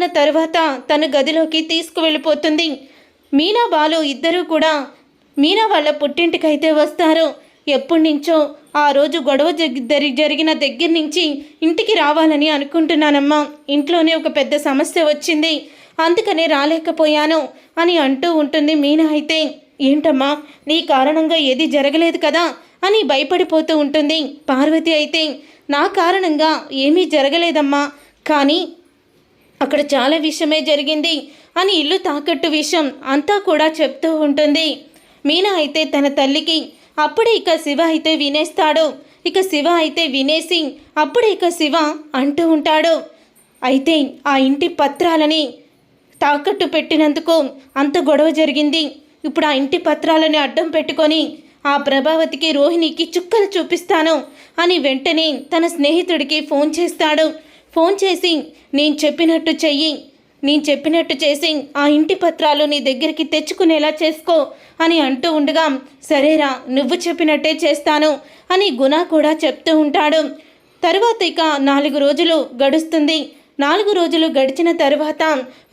తీసుకున్న తర్వాత తన గదిలోకి తీసుకువెళ్ళిపోతుంది. మీనా బాలు ఇద్దరూ కూడా మీనా వాళ్ళ పుట్టింటికైతే వస్తారు. ఎప్పటి నుంచో ఆ రోజు గొడవ జరి- జరిగిన దగ్గర నుంచి ఇంటికి రావాలని అనుకుంటున్నానమ్మా. ఇంట్లోనే ఒక పెద్ద సమస్య వచ్చింది. అందుకనే రాలేకపోయాను అని అంటూ ఉంటుంది మీనా అయితే. ఏంటమ్మా? నీ కారణంగా ఏది జరగలేదు కదా? అని భయపడిపోతూ ఉంటుంది పార్వతి అయితే. నా కారణంగా ఏమీ జరగలేదమ్మా. కానీ అక్కడ చాలా విషయమే జరిగింది అని ఇల్లు తాకట్టు విషయం అంతా కూడా చెప్తూ ఉంటుంది. మీనా అయితే తన తల్లికి అప్పుడే ఇక శివ అయితే వినేస్తాడు. ఇక శివ అయితే వినేసి అప్పుడే ఇక శివ అంటూ ఉంటాడు. అయితే ఆ ఇంటి పత్రాలని తాకట్టు పెట్టినందుకు అంత గొడవ జరిగింది. ఇప్పుడు ఆ ఇంటి పత్రాలని అడ్డం పెట్టుకొని ఆ ప్రభావతికి రోహిణికి చుక్కలు చూపిస్తాను అని వెంటనే తన స్నేహితుడికి ఫోన్ చేస్తాడు. ఫోన్ చేసి నేను చెప్పినట్టు చెయ్యి. నేను చెప్పినట్టు చేసి ఆ ఇంటి పత్రాలు నీ దగ్గరికి తెచ్చుకునేలా చేసుకో అని అంటూ ఉండగా సరేరా నువ్వు చెప్పినట్టే చేస్తాను అని గుణ కూడా చెప్తూ ఉంటాడు. తరువాత ఇక నాలుగు రోజులు గడుస్తుంది. నాలుగు రోజులు గడిచిన తర్వాత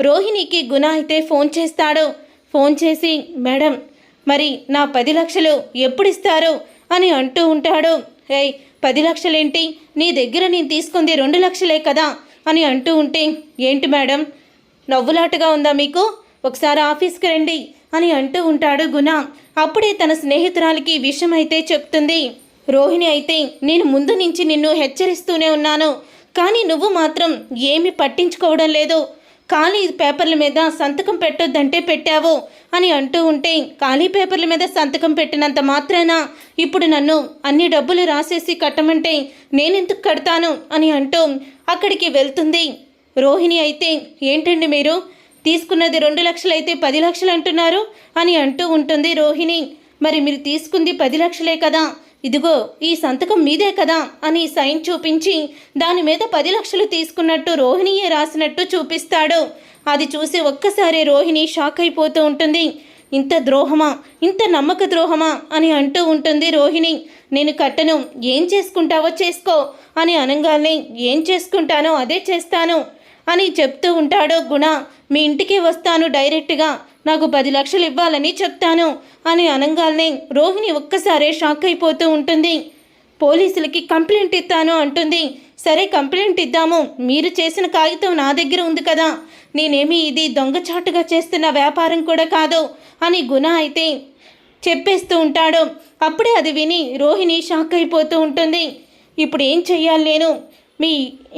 రోహిణికి గుణ అయితే ఫోన్ చేస్తాడు. ఫోన్ చేసి మేడం మరి నా పది లక్షలు ఎప్పుడు ఇస్తారు? అని అంటూ ఉంటాడు. ఏయ్ పది లక్షలేంటి? నీ దగ్గర నేను తీసుకుంది రెండు లక్షలే కదా అని అంటూ ఉంటే ఏంటి మేడం? నవ్వులాటగా ఉందా మీకు? ఒకసారి ఆఫీస్కి రండి అని అంటూ ఉంటాడు గుణ. అప్పుడే తన స్నేహితురాలికి విషయం అయితే చెప్తుంది. రోహిణి అయితే నేను ముందు నుంచి నిన్ను హెచ్చరిస్తూనే ఉన్నాను కానీ నువ్వు మాత్రం ఏమి పట్టించుకోవడం లేదు. ఖాళీ పేపర్ల మీద సంతకం పెట్టొద్దంటే పెట్టావు అని అంటూ ఉంటే ఖాళీ పేపర్ల మీద సంతకం పెట్టినంత మాత్రాన ఇప్పుడు నన్ను అన్ని డబ్బులు రాసేసి కట్టమంటే నేనెందుకు కడతాను అని అంటూ అక్కడికి వెళ్తుంది. రోహిణి అయితే ఏంటండి మీరు? తీసుకున్నది రెండు లక్షలైతే పది లక్షలు అంటున్నారు అని అంటూ ఉంటుంది రోహిణి. మరి మీరు తీసుకుంది పది లక్షలే కదా ఇదిగో ఈ సంతకం మీదే కదా అని సైన్ చూపించి దాని మీద పది లక్షలు తీసుకున్నట్టు రోహిణియే రాసినట్టు చూపిస్తాడు. అది చూసి ఒక్కసారి రోహిణి షాక్ అయిపోతూ ఉంటుంది. ఇంత ద్రోహమా? ఇంత నమ్మక ద్రోహమా? అని అంటూ ఉంటుంది రోహిణి. నేను కట్టను. ఏం చేసుకుంటావో చేసుకో అని అనగానే ఏం చేసుకుంటానో అదే చేస్తాను. అని చెప్తూ ఉంటాడో గుణ మీ ఇంటికి వస్తాను డైరెక్ట్గా నాకు పది లక్షలు ఇవ్వాలని చెప్తాను అని అనగానే రోహిణి ఒక్కసారే షాక్ అయిపోతూ ఉంటుంది. పోలీసులకి కంప్లైంట్ ఇస్తాను అంటుంది. సరే కంప్లైంట్ ఇద్దాము. మీరు చేసిన కాగితం నా దగ్గర ఉంది కదా. నేనేమి ఇది దొంగచాటుగా చేస్తున్న వ్యాపారం కూడా కాదు అని గుణ అయితే చెప్పేస్తూ ఉంటాడు. అప్పుడే అది విని రోహిణి షాక్ అయిపోతూ ఉంటుంది. ఇప్పుడు ఏం చెయ్యాలి నేను? మీ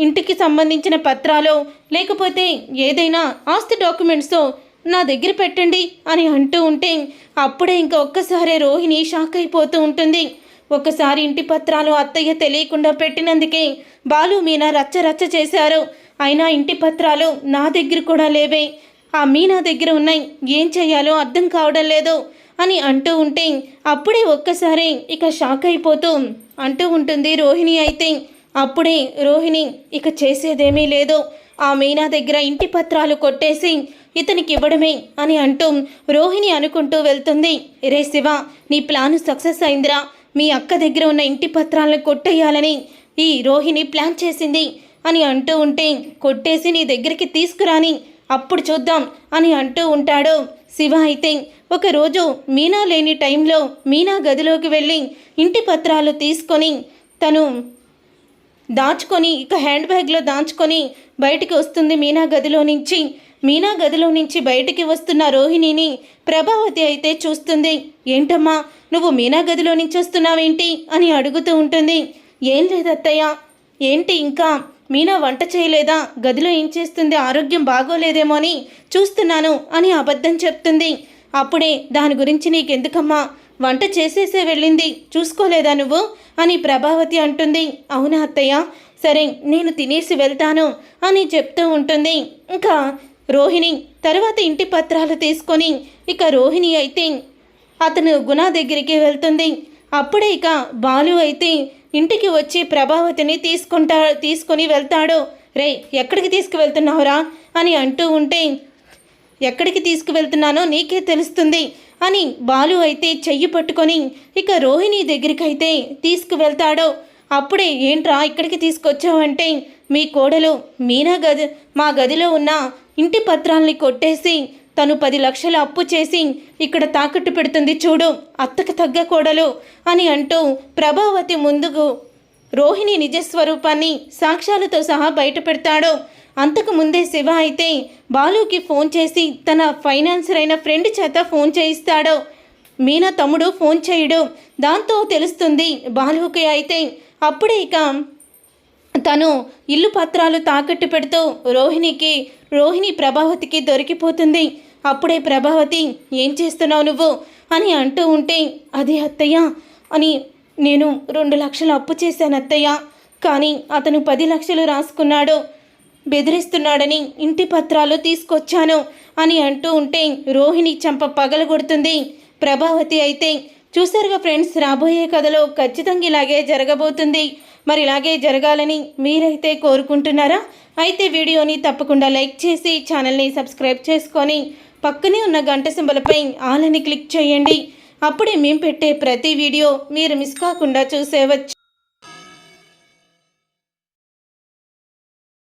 ఇంటికి సంబంధించిన పత్రాలు లేకపోతే ఏదైనా ఆస్తి డాక్యుమెంట్స్ నా దగ్గర పెట్టండి అని అంటూ ఉంటే అప్పుడే ఇంకా ఒక్కసారి రోహిణి షాక్ అయిపోతూ ఉంటుంది. ఒకసారి ఇంటి పత్రాలు అత్తయ్య తెలియకుండా పెట్టినందుకే బాలు మీనా రచ్చ రచ్చ చేశారు. అయినా ఇంటి పత్రాలు నా దగ్గర కూడా లేవే. ఆ మీనా దగ్గర ఉన్నాయి. ఏం చేయాలో అర్థం కావడం లేదు అని అంటూ ఉంటే అప్పుడే ఒక్కసారి ఇక షాక్ అయిపోతూ అంటూ ఉంటుంది రోహిణి అయితే. అప్పుడే రోహిణి ఇక చేసేదేమీ లేదు. ఆ మీనా దగ్గర ఇంటి పత్రాలు కొట్టేసి ఇతనికి ఇవ్వడమే అని అంటూ రోహిణి అనుకుంటూ వెళ్తుంది. రే శివ నీ ప్లాన్ సక్సెస్ అయిందిరా. మీ అక్క దగ్గర ఉన్న ఇంటి పత్రాలను కొట్టేయాలని ఈ రోహిణి ప్లాన్ చేసింది అని అంటూ ఉంటే కొట్టేసి నీ దగ్గరికి తీసుకురాని అప్పుడు చూద్దాం అని అంటూ ఉంటాడు. శివ అయితే ఒకరోజు మీనా లేని టైంలో మీనా గదిలోకి వెళ్ళి ఇంటి పత్రాలు తీసుకొని తను దాచుకొని ఇక హ్యాండ్ బ్యాగ్లో దాచుకొని బయటికి వస్తుంది మీనా గదిలో నుంచి. మీనా గదిలో నుంచి బయటికి వస్తున్న రోహిణిని ప్రభావతి అయితే చూస్తుంది. ఏంటమ్మా నువ్వు మీనా గదిలో నుంచి వస్తున్నావేంటి? అని అడుగుతూ ఉంటుంది. ఏం లేదు అత్తయ్య ఏంటి ఇంకా? మీనా వంట చేయలేదా? గదిలో ఏం చేస్తుంది? ఆరోగ్యం బాగోలేదేమో అని చూస్తున్నాను అని అబద్ధం చెప్తుంది. అప్పుడే దాని గురించి నీకెందుకమ్మా? వంట చేసేసే వెళ్ళింది. చూసుకోలేదా నువ్వు? అని ప్రభావతి అంటుంది. అవునా అత్తయ్య? సరే నేను తినేసి వెళ్తాను అని చెప్తూ ఉంటుంది. ఇంకా రోహిణి తర్వాత ఇంటి పత్రాలు తీసుకొని ఇక రోహిణి అయితే అతను గుణ దగ్గరికి వెళ్తుంది. అప్పుడే ఇక బాలు అయితే ఇంటికి వచ్చి ప్రభావతిని తీసుకుంటా తీసుకొని వెళ్తాడు. రే ఎక్కడికి తీసుకువెళ్తున్నావురా? అని అంటూ ఉంటే ఎక్కడికి తీసుకువెళ్తున్నానో నీకే తెలుస్తుంది అని బాలు అయితే చెయ్యి పట్టుకొని ఇక రోహిణి దగ్గరికి అయితే అప్పుడే ఏంట్రా ఇక్కడికి తీసుకొచ్చావంటే? మీ కోడలు మీనా గది మా గదిలో ఉన్న ఇంటి పత్రాల్ని కొట్టేసి తను పది లక్షలు అప్పు చేసి ఇక్కడ తాకట్టు పెడుతుంది చూడు అత్తకు తగ్గ కోడలు అని అంటూ ప్రభావతి ముందుకు రోహిణి నిజస్వరూపాన్ని సాక్ష్యాలతో సహా బయట పెడతాడు అంతకు ముందే శివ అయితే బాలుకి ఫోన్ చేసి తన ఫైనాన్సర్ అయిన ఫ్రెండ్ చేత ఫోన్ చేయిస్తాడు. మీనా తమ్ముడు ఫోన్ చేయడు. దాంతో తెలుస్తుంది బాలుకి అయితే అప్పుడే ఇక తను ఇల్లు పత్రాలు తాకట్టు పెడుతూ రోహిణికి రోహిణి ప్రభావతికి దొరికిపోతుంది. అప్పుడే ప్రభావతి ఏం చేస్తున్నావు నువ్వు? అని అంటూ ఉంటే అది అత్తయ్య అని నేను రెండు లక్షలు అప్పు చేశాను అత్తయ్య. కానీ అతను పది లక్షలు రాసుకున్నాడు. బెదిరిస్తున్నాడని ఇంటి పత్రాలు తీసుకొచ్చాను అని అంటూ ఉంటే రోహిణి చంప పగలగొడుతుంది. ప్రభావతి అయితే చూసారుగా ఫ్రెండ్స్ రాబోయే కథలో ఖచ్చితంగా ఇలాగే జరగబోతుంది. మరి ఇలాగే జరగాలని మీరైతే కోరుకుంటున్నారా? అయితే వీడియోని తప్పకుండా లైక్ చేసి ఛానల్ని సబ్స్క్రైబ్ చేసుకొని పక్కనే ఉన్న గంట సింబలపై ఆల్ అని క్లిక్ చేయండి. అప్పుడే మేము పెట్టే ప్రతి వీడియో మీరు మిస్ కాకుండా చూసేవచ్చు.